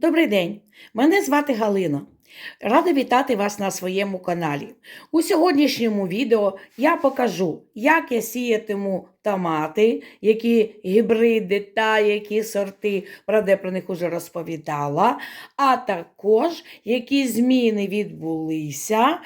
Добрий день! Мене звати Галина. Рада вітати вас на своєму каналі. У сьогоднішньому відео я покажу, як я сіятиму томати, які гібриди та які сорти, правда, про них уже розповідала, а також які зміни відбулися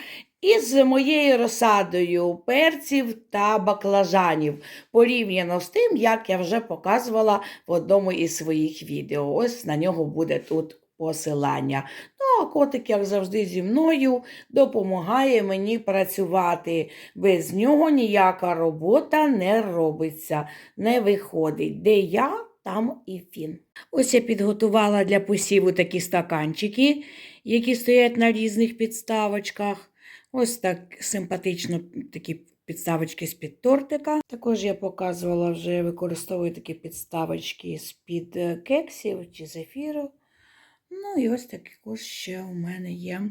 із моєю розсадою перців та баклажанів, порівняно з тим, як я вже показувала в одному із своїх відео. Ось на нього буде тут посилання. Ну, а котик, як завжди, зі мною допомагає мені працювати. Без нього ніяка робота не робиться, не виходить. Де я, там і він. Ось я підготувала для посіву такі стаканчики, які стоять на різних підставочках. Ось так симпатично такі підставочки з-під тортика. Також я показувала вже використовую такі підставочки з-під е, кексів чи зефіру. Ну і ось також ще у мене є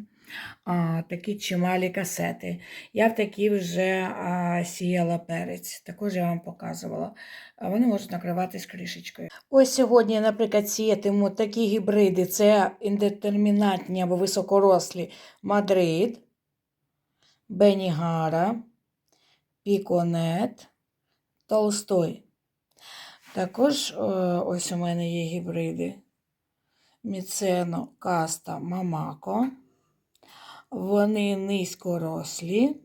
а, такі чималі касети. Я в такі вже а, сіяла перець. Також я вам показувала. Вони можуть накриватись кришечкою. Ось сьогодні, наприклад, сіятиму такі гібриди: це індетермінантні або високорослі Мадрид, Бенігара, Піконет, Толстой. Також е, ось у мене є гібриди. Міцено, каста, мамако. Вони низькорослі.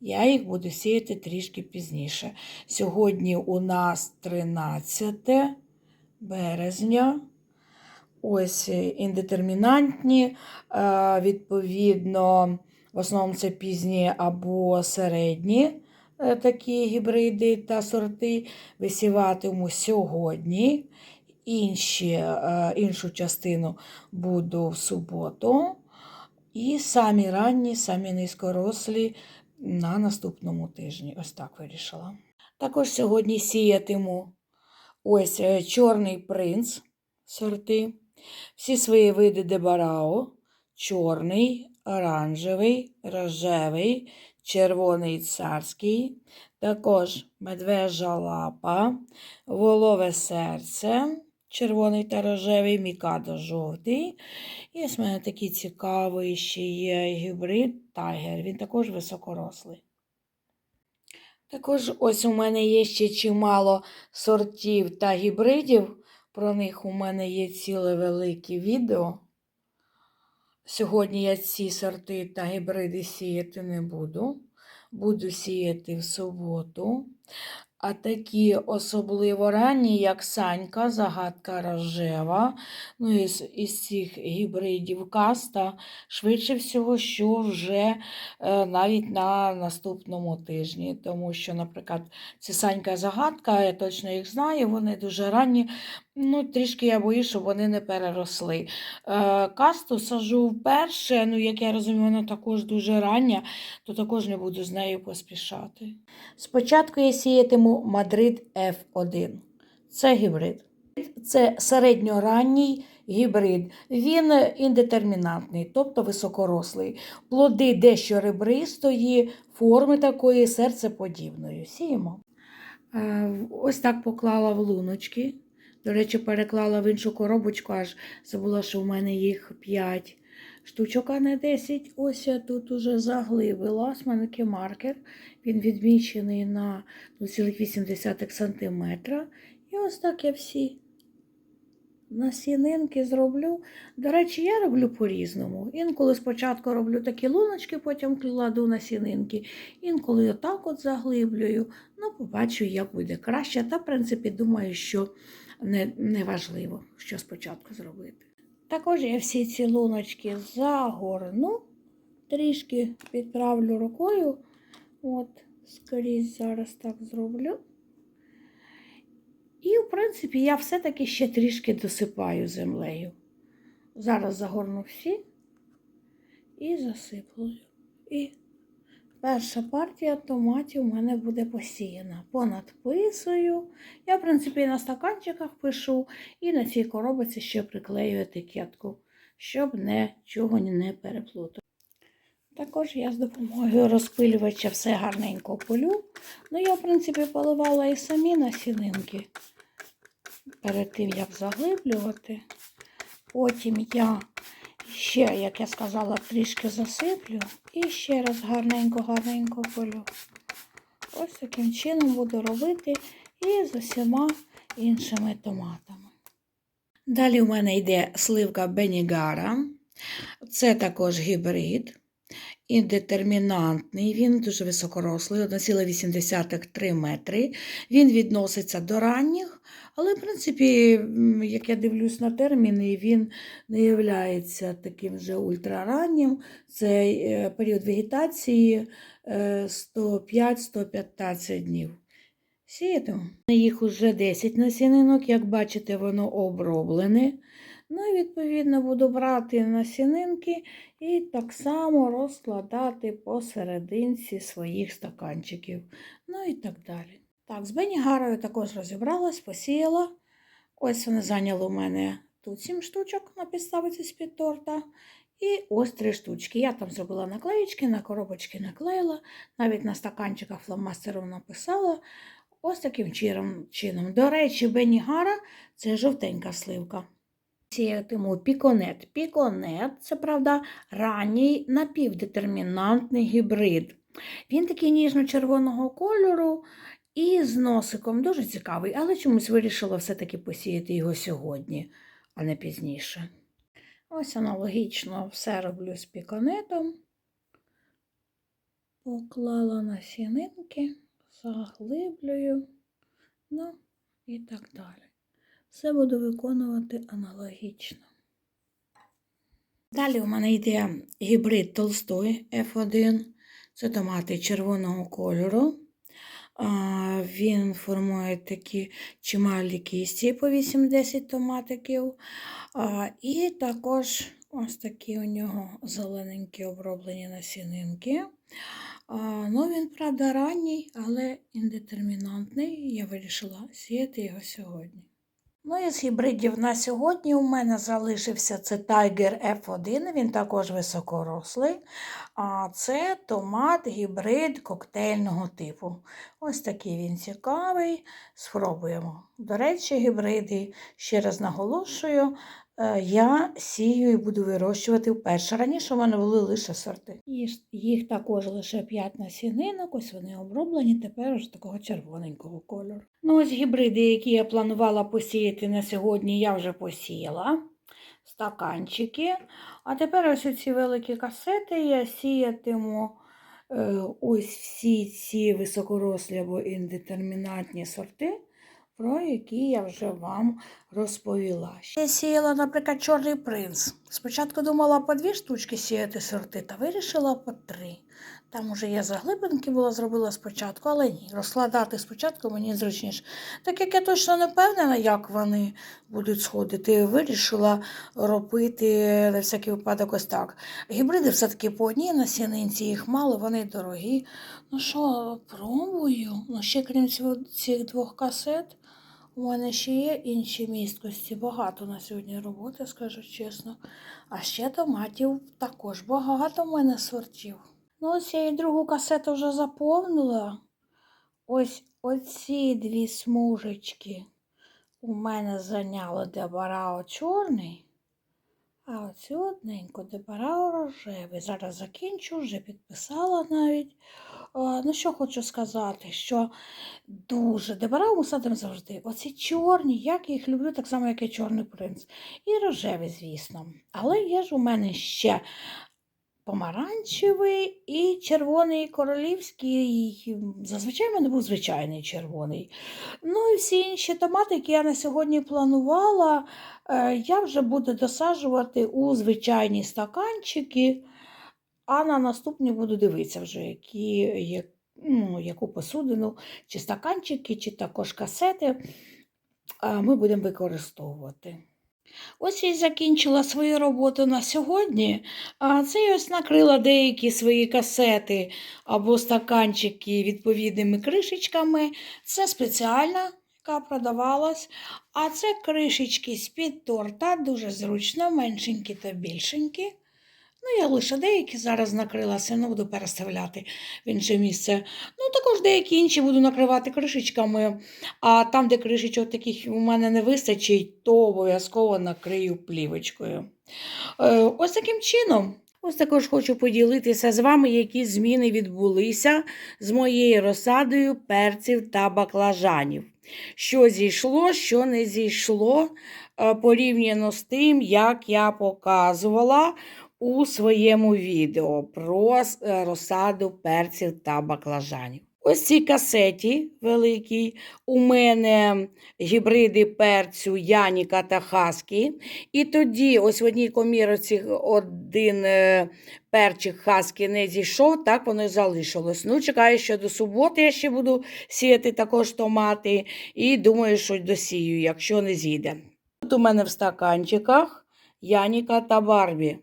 Я їх буду сіяти трішки пізніше. Сьогодні у нас 13 березня. Ось індетермінантні, е, відповідно, в основному це пізні або середні е, такі гібриди та сорти. Висіватиму сьогодні. Інші, е, іншу частину буду в суботу. І самі ранні, самі низькорослі на наступному тижні. Ось так вирішила. Також сьогодні сіятиму ось е, чорний принц сорти. Всі свої види дебарао, чорний, оранжевий, рожевий, червоний царський, також медвежа лапа, волове серце, червоний та рожевий, мікадо жовтий. І ось в мене такий цікавий ще є гібрид тайгер. Він також високорослий. Також ось у мене є ще чимало сортів та гібридів. Про них у мене є ціле велике відео. Сьогодні я ці сорти та гібриди сіяти не буду. Буду сіяти в суботу. А такі особливо ранні, як Санька, загадка рожева. Ну, із, із цих гібридів каста, швидше всього, що вже е, навіть на наступному тижні. Тому що, наприклад, ці Санька загадка, я точно їх знаю, вони дуже ранні. Ну, трішки я боюсь, щоб вони не переросли. Е, касту сажу вперше, ну, як я розумію, вона також дуже рання, то також не буду з нею поспішати. Спочатку я сіятиму Мадрид F1. Це гібрид. Це середньоранній гібрид. Він індетермінантний, тобто високорослий. Плоди дещо ребристої, форми такої серцеподібної. Сіємо. Е, Ось так поклала в луночки. До речі, переклала в іншу коробочку, аж забула, що в мене їх 5 штучок, а не 10. Ось я тут уже заглибила. Мене маркер. Він відмічений на 0,8 см. І ось так я всі насінинки зроблю. До речі, я роблю по-різному. Інколи спочатку роблю такі луночки, потім кладу насінинки. Інколи отак от заглиблюю. Ну, побачу, як буде краще. Та, в принципі, думаю, що не, не важливо, що спочатку зробити. Також я всі ці луночки загорну, трішки підправлю рукою. От, скрізь зараз так зроблю. І, в принципі, я все-таки ще трішки досипаю землею. Зараз загорну всі і засиплю. І перша партія томатів у мене буде посіяна. Понадписую. Я, в принципі, на стаканчиках пишу, і на цій коробці ще приклею етикетку, щоб нічого не переплутати. Також я з допомогою розпилювача все гарненько полю. Ну, я, в принципі, поливала і самі насінинки перед тим, як заглиблювати. Потім я ще, як я сказала, трішки засиплю і ще раз гарненько-гарненько полю. Ось таким чином буду робити і з усіма іншими томатами. Далі у мене йде сливка Бенігара. Це також гібрид. Індетермінантний, він дуже високорослий, 1,8 метри. Він відноситься до ранніх, але, в принципі, як я дивлюсь на терміни, він не є таким вже ультрараннім. Це е, період вегетації е, 105-115 днів. Сіятиму. Їх уже 10 насінинок, як бачите, воно оброблене. Ну і відповідно буду брати насінинки і так само розкладати посерединці своїх стаканчиків. Ну і так далі. Так, з Бенігарою також розібралась, посіяла. Ось вони зайняли у мене тут 7 штучок на підставиці з-під торта. І ось три штучки. Я там зробила наклеїчки, на коробочки наклеїла, навіть на стаканчиках фломастером написала. Ось таким чином. чином. До речі, Бенігара це жовтенька сливка. Сіятиму піконет. Піконет це, правда, ранній напівдетермінантний гібрид. Він такий ніжно-червоного кольору і з носиком дуже цікавий, але чомусь вирішила все-таки посіяти його сьогодні, а не пізніше. Ось аналогічно все роблю з піконетом. Поклала насінинки, заглиблюю, ну і так далі. Все буду виконувати аналогічно. Далі у мене йде гібрид Толстой F1. Це томати червоного кольору. Він формує такі чималі кісті по 8-10 томатиків. І також ось такі у нього зелененькі оброблені насінинки. Ну, він, правда, ранній, але індетермінантний. Я вирішила сіяти його сьогодні. Ну, і з гібридів на сьогодні у мене залишився це Tiger F1, він також високорослий. А це томат гібрид коктейльного типу. Ось такий він цікавий. Спробуємо. До речі, гібриди, ще раз наголошую, я сію і буду вирощувати вперше. Раніше у мене були лише сорти. Їх, також лише 5 насінинок, ось вони оброблені, тепер ось такого червоненького кольору. Ну, ось гібриди, які я планувала посіяти на сьогодні, я вже посіяла. Стаканчики. А тепер ось ці великі касети я сіятиму е, ось всі ці високорослі або індетермінатні сорти про які я вже вам розповіла. Я сіяла, наприклад, чорний принц. Спочатку думала по дві штучки сіяти сорти, та вирішила по три. Там уже я заглибинки була зробила спочатку, але ні, розкладати спочатку мені зручніше. Так як я точно не впевнена, як вони будуть сходити, вирішила робити на всякий випадок ось так. Гібриди все-таки по одній насінинці, їх мало, вони дорогі. Ну що, пробую. Ну, ще крім цих двох касет. У мене ще є інші місткості, багато на сьогодні роботи, скажу чесно. А ще томатів також багато в мене сортів. Ну, ось я і другу касету вже заповнила. Ось оці дві смужечки у мене зайняли дебарао чорний. А оцю одненьку дебарао рожевий. Зараз закінчу, вже підписала навіть. Ну, що хочу сказати, що дуже дебарао ми садимо завжди. Оці чорні, як я їх люблю, так само, як і чорний принц. І рожевий, звісно. Але є ж у мене ще помаранчевий і червоний королівський. Зазвичай в мене був звичайний червоний. Ну і всі інші томати, які я на сьогодні планувала, е, я вже буду досаджувати у звичайні стаканчики. А на наступні буду дивитися вже, які, як, ну, яку посудину, чи стаканчики, чи також касети ми будемо використовувати. Ось і закінчила свою роботу на сьогодні. А це я ось накрила деякі свої касети або стаканчики відповідними кришечками. Це спеціальна, яка продавалась. А це кришечки з-під торта, дуже зручно, меншенькі та більшенькі. Ну, я лише деякі зараз накрила, все буду переставляти в інше місце. Ну, також деякі інші буду накривати кришечками. А там, де кришечок таких у мене не вистачить, то обов'язково накрию плівочкою. Е, ось таким чином. Ось також хочу поділитися з вами, які зміни відбулися з моєю розсадою перців та баклажанів. Що зійшло, що не зійшло е, порівняно з тим, як я показувала у своєму відео про е, розсаду перців та баклажанів. Ось цій касеті великій у мене гібриди перцю Яніка та Хаскі. І тоді, ось в одній комірці один е, перчик Хаскі не зійшов, так воно і залишилось. Ну, чекаю, що до суботи я ще буду сіяти також томати. І думаю, що досію, якщо не зійде. Тут у мене в стаканчиках Яніка та Барбі.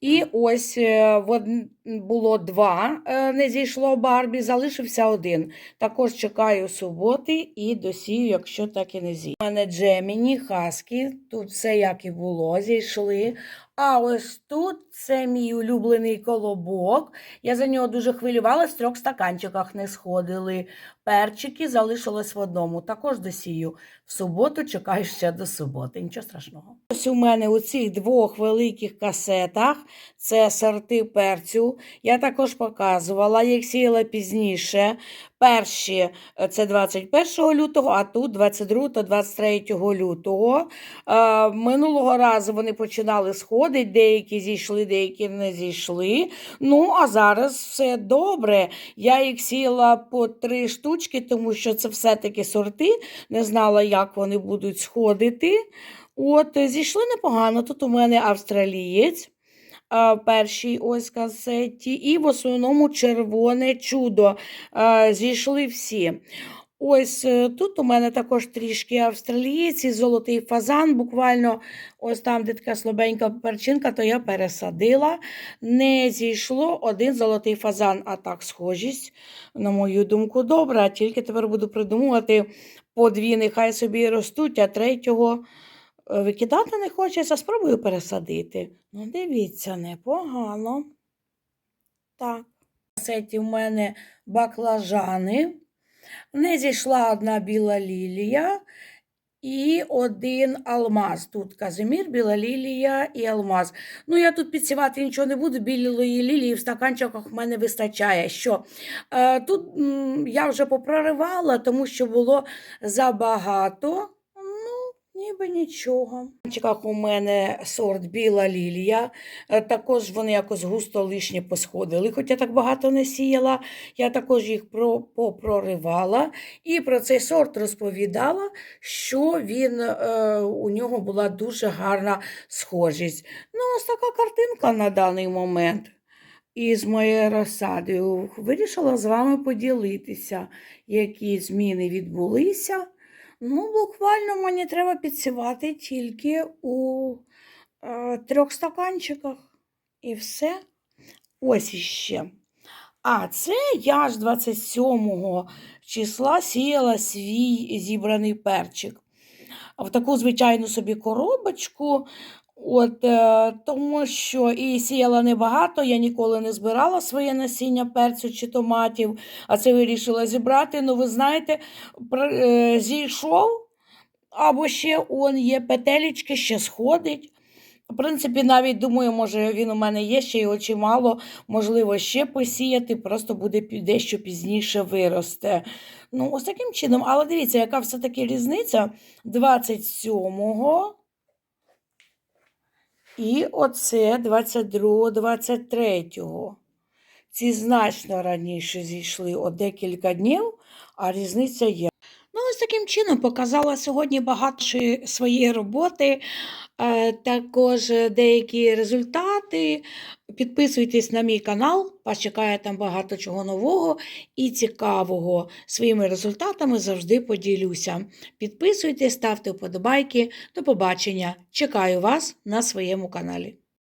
І ось е, в було два, е, не зійшло Барбі, залишився один. Також чекаю суботи і досію, якщо так і не зійде. У мене Джеміні, Хаскі, тут все як і було, зійшли. А ось тут це мій улюблений колобок. Я за нього дуже хвилювалась, в трьох стаканчиках не сходили. Перчики залишилось в одному. Також досію. В суботу чекаю ще до суботи. Нічого страшного. Ось у мене у цих двох великих касетах це сорти перцю. Я також показувала, їх сіяла пізніше. Перші е, це 21 лютого, а тут 22 та 23 лютого. Е, минулого разу вони починали сходити, деякі зійшли, деякі не зійшли. Ну, а зараз все добре. Я їх сіяла по три штучки, тому що це все-таки сорти. Не знала, як вони будуть сходити. От, зійшли непогано. Тут у мене австралієць. Першій ось касеті, і в основному червоне чудо. Зійшли всі. Ось е, тут у мене також трішки австралієць і золотий фазан. Буквально ось там, де така слабенька перчинка, то я пересадила. Не зійшло один золотий фазан, а так схожість, на мою думку, добра. Тільки тепер буду придумувати по дві, нехай собі ростуть, а третього викидати не хочеться. Спробую пересадити. Ну, дивіться, непогано. Так. В мене баклажани. Не зійшла одна біла лілія і один алмаз. Тут Казимір, біла лілія і алмаз. Ну, я тут підсівати нічого не буду. Білої лілії в стаканчиках в мене вистачає. Що? Е, тут я вже попроривала, тому що було забагато. Ніби нічого. В у мене сорт біла лілія. Е, Також вони якось густо лишні посходили, хоча так багато не сіяла. Я також їх попроривала і про цей сорт розповідала, що він, е, у нього була дуже гарна схожість. Ну, ось така картинка на даний момент. Із моєю розсадою вирішила з вами поділитися, які зміни відбулися. Ну, буквально мені треба підсівати тільки у е, трьох стаканчиках. І все. Ось іще. А це я ж 27 числа сіяла свій зібраний перчик. В таку звичайну собі коробочку. От, е, тому що і сіяла небагато, я ніколи не збирала своє насіння перцю чи томатів, а це вирішила зібрати. Ну, ви знаєте, е, зійшов, або ще он є петелечки, ще сходить. В принципі, навіть думаю, може він у мене є, ще його чимало, можливо, ще посіяти, просто буде дещо пізніше виросте. Ну, ось таким чином. Але дивіться, яка все-таки різниця 27-го і оце 22-го, 23-го. Ці значно раніше зійшли о декілька днів, а різниця є. Таким чином показала сьогодні багато своєї роботи, е, також деякі результати. Підписуйтесь на мій канал, вас чекає там багато чого нового і цікавого. Своїми результатами завжди поділюся. Підписуйтесь, ставте вподобайки. До побачення. Чекаю вас на своєму каналі.